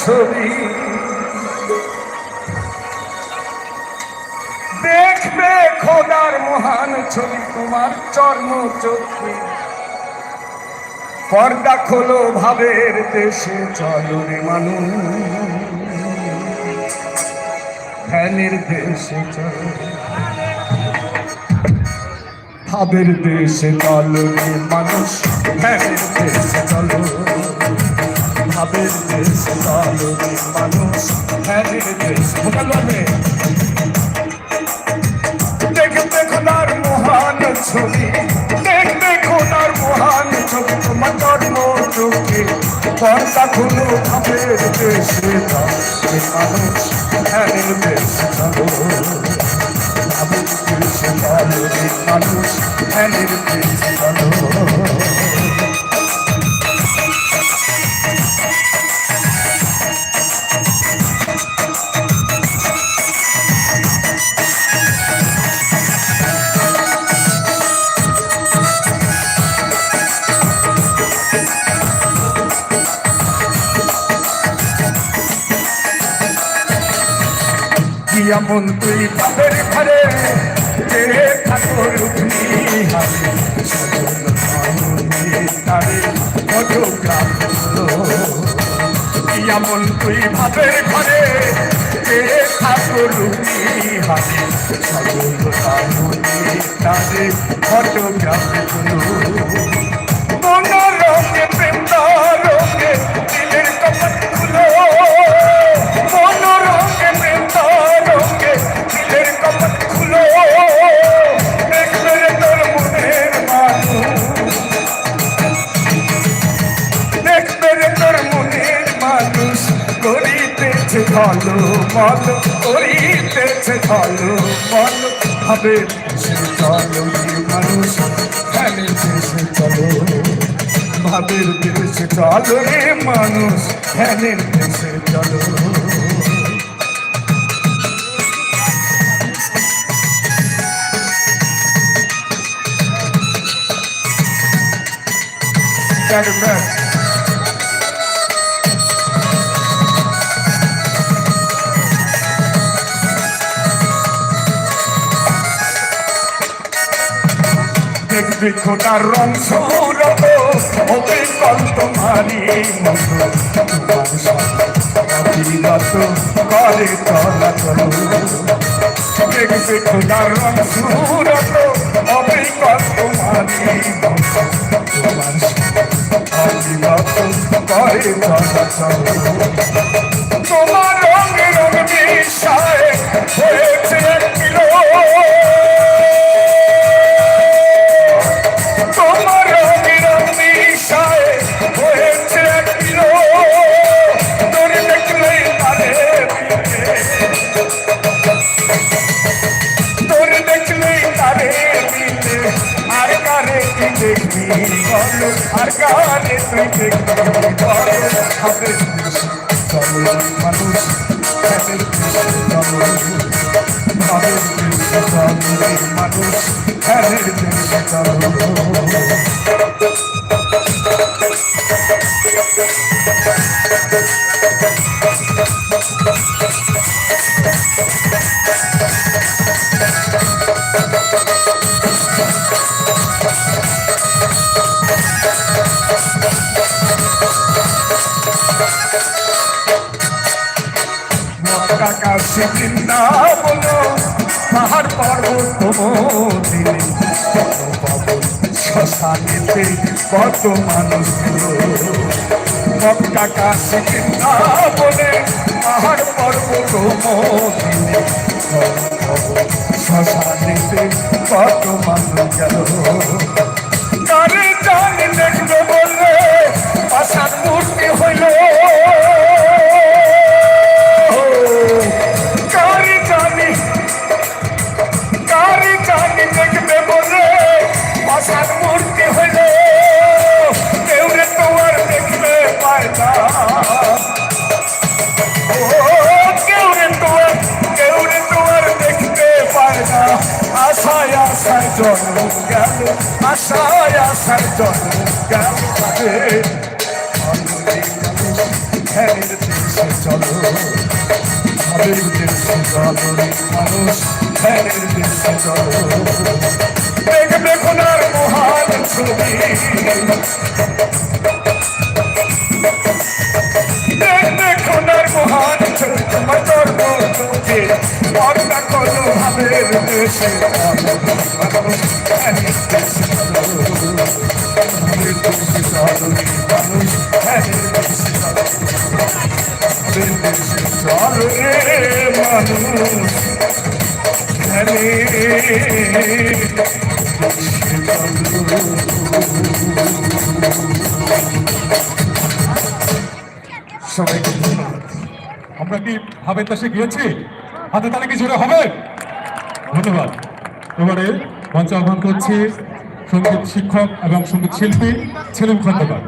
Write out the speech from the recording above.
ছবি দেখবে খোদার মহান ছবি তোমার চর্ম চোখে পর্দা খোলো ভাবের দেশে, চলো রে মানুষ। ধ্যানের দেশে চলো। ভাবের দেশে চলো রে মানুষ। ধ্যানের দেশে চলো। ভাবের দেশে চলো মানুষ ধ্যানের দেশে বলবে দেখবে খোদার মহান ছবি দেখবে খোদার মহান ছবি তোমার জন্ম চোখে পর্দা খুলো ভাবের দেশে মানুষ ধ্যানের দেশে চলো ভাবের দেশে মানুষ ধ্যানের দেশে চলো কি এমন তুই বাপের ঘরে। কে ঠাকুর উঠনি হারে তারে ফটোগ্রাফ কি এমন তুই বাপের ঘরে কে ঠাকুর উঠনি হারে মামুনি তারে ফটোগ্রাফ ভালো করিতেছে ভালো ভালো হবে মানুষ ভাবের দেশে চলো রে মানুষ ফ্যানের দেশে চলো। Gentlemen, দেখবি খোদার রং সৌরভ হবে কল্প মারি করে দেখবি খোদার রং সৌরভ হবে কল্প মারি করে দেখবি বল আর কারে তুই দেখবি বল হবে চলো মানুষ তাদের চলো ভাবের দেশে চলো মানুষ মক্কা কাশি বৃন্দাবন পাহাড় পর্বত দিনে কত পাবন শ্মশানেতে কত মানুষ মক্কা কাশি বৃন্দাবনে পাহাড় পর্বত দিনে কত পাবন শ্মশানেতে কত মানুষ গেল। জন্ম গেল আশায় আশায় জন্ম গেল চলো ভাবের দেশে চলো মানুষ ধ্যানের দেশে চলো দেখবে খোদার মহান ছবি দেখবে খোদার মহান ছবি তোমার ধর্ম সবাইকে ধন্যবাদ। আমরা কি ভাবের দেশে গিয়েছি? হাতে তালে কি জোরে হবে? ধন্যবাদ। এবারে মঞ্চ আহ্বান করছি সংগীত শিক্ষক এবং সংগীত শিল্পী ছেলেম খন্দকার।